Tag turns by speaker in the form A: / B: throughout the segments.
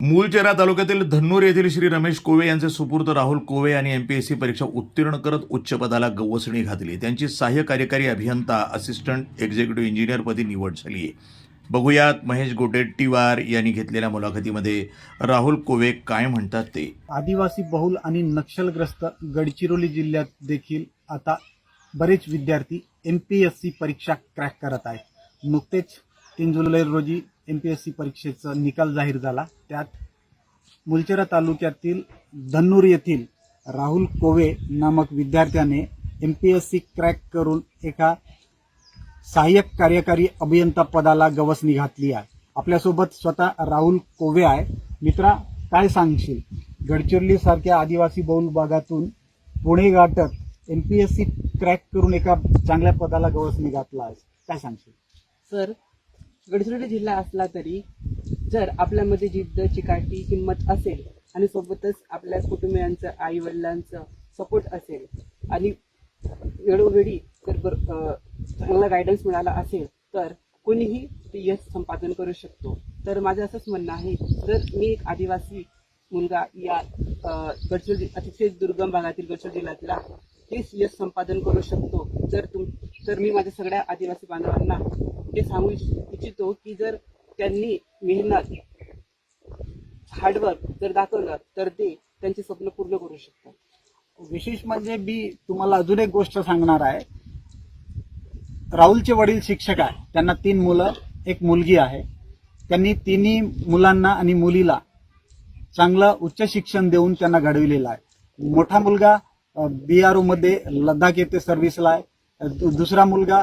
A: मूलचेरा तालुक्यातील धन्नूर येथील श्री रमेश कोवे यांचे सुपूर्त राहुल कोवे यांनी एमपीएससी परीक्षा उत्तीर्ण करत उच्च पदाला गवसणी घातली. त्यांची सहाय्य कार्यकारी अभियंता असिस्टंट एक्झिक्युटिव्ह इंजिनियरपदी निवड झाली आहे. बघूयात महेश गोटेट्टीवार यांनी घेतलेल्या मुलाखतीमध्ये राहुल कोवे काय म्हणतात ते?
B: आदिवासी बहुल आणि नक्षलग्रस्त गडचिरोली जिल्ह्यात देखील आता बरेच विद्यार्थी M P S C crack crack करत आहेत. नुकतेच तीन जुलै रोजी एम पी एस सी परीक्षेचा निकाल जाहीर झाला. त्यात मुलचेरा तालुक्यातील धन्नूर येथील राहुल कोवे नामक विद्यार्थ्याने M P S C crack करून एका सहाय्यक कार्यकारी अभियंता पदाला गवसणी घातली आहे. आपल्यासोबत स्वतः राहुल कोवे आहे. मित्रा काय सांगशील? गडचिरोलीसारख्या आदिवासी बहुल भागातून पुणे गाठत M P S C crack करून एका चांगल्या पदाला गवसणी घातला आहे. काय सांगशील?
C: सर गडचिरोली जिल्हा असला तरी जर आपल्यामध्ये जिद्द चिकाटी हिंमत असेल आणि सोबतच आपल्या कुटुंबियांचं आई वडिलांचं सपोर्ट असेल आणि वेळोवेळी जर बर चांगला गायडन्स मिळाला असेल तर कोणीही ते यश संपादन करू शकतो. तर माझं असंच म्हणणं आहे जर मी एक आदिवासी मुलगा या गडचिरोली अतिशय दुर्गम भागातील गडचिरोली जिल्ह्यातला हेच यश संपादन करू शकतो. जर तुम तर मी माझ्या सगळ्या आदिवासी बांधवांना हे सांगू इच्छितो की जर त्यांनी मेहनत हार्डवर्क जर दाखवलं तर ते त्यांचे स्वप्न पूर्ण करू शकतात.
B: विशेष म्हणजे मी तुम्हाला अजून एक गोष्ट सांगणार आहे. राहुलचे वडील शिक्षक आहे. त्यांना तीन मुलं एक मुलगी आहे. त्यांनी तिन्ही मुलांना आणि मुलीला चांगलं उच्च शिक्षण देऊन त्यांना घडविलेलं आहे. मोठा मुलगा बी आरमध्ये लडाख येथे सर्व्हिसला आहे. दुसरा मुलगा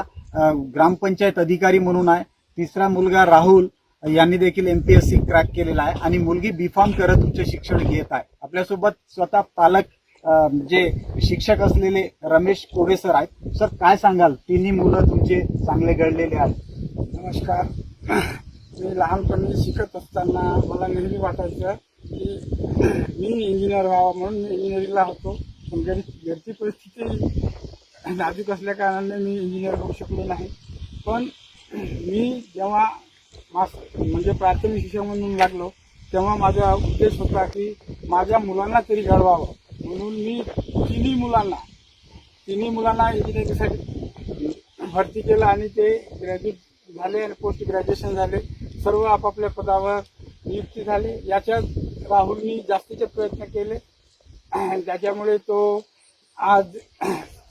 B: ग्रामपंचायत अधिकारी म्हणून आहे. तिसरा मुलगा राहुल यांनी देखील M P S C crack केलेला आहे आणि मुलगी बी फार्म करत उच्च शिक्षण घेत आहे. आपल्यासोबत स्वतः पालक जे शिक्षक असलेले रमेश कोवे सर आहेत. सर काय सांगाल? तिन्ही मुलं तुमचे चांगले घडलेले आहेत.
D: नमस्कार. मी लहानपणी शिकत असताना मला नेहमी वाटायचं की मी इंजिनियर व्हावा म्हणून मी इंजिनिअरिंगला होतो. पण घरी घरची परिस्थिती नाजूक असल्या कारणाने मी इंजिनियर होऊ शकलो नाही. पण मी जेव्हा मास म्हणजे प्राथमिक शिक्षण म्हणून लागलो तेव्हा माझा उद्देश होता की माझ्या मुलांना तरी घडवावं. म्हणून मी तिन्ही मुलांना तिन्ही मुलांना इंजिनिअरिंगसाठी भरती केलं आणि ते ग्रॅज्युएट झाले आणि पोस्ट ग्रॅज्युएशन झाले. सर्व आपापल्या पदावर नियुक्ती झाले. याच्यात राहुलनी जास्तीचे प्रयत्न केले. त्याच्यामुळे तो आज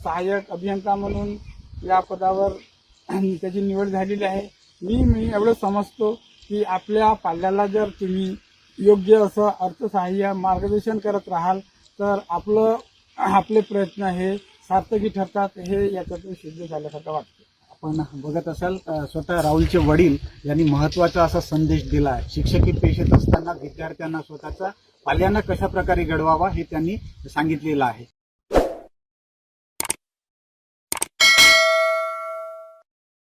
D: सहाय्यक अभियंता म्हणून या पदावर त्याची निवड झालेली आहे. मी मी एवढं समजतो की आपल्या पाल्याला जर तुम्ही योग्य असं अर्थसहाय्य मार्गदर्शन करत राहाल तर आपलं आपले प्रयत्न हे सार्थकी ठरतात हे याच्यातून सिद्ध झाल्यासारखं वाटतं.
B: आपण बघत असाल स्वतः राहुलचे वडील यांनी महत्त्वाचा असा संदेश दिला आहे. शिक्षकी पेशेत असताना विद्यार्थ्यांना स्वतःचा पाल्यांना कशा प्रकारे घडवावा हे त्यांनी सांगितलेलं आहे.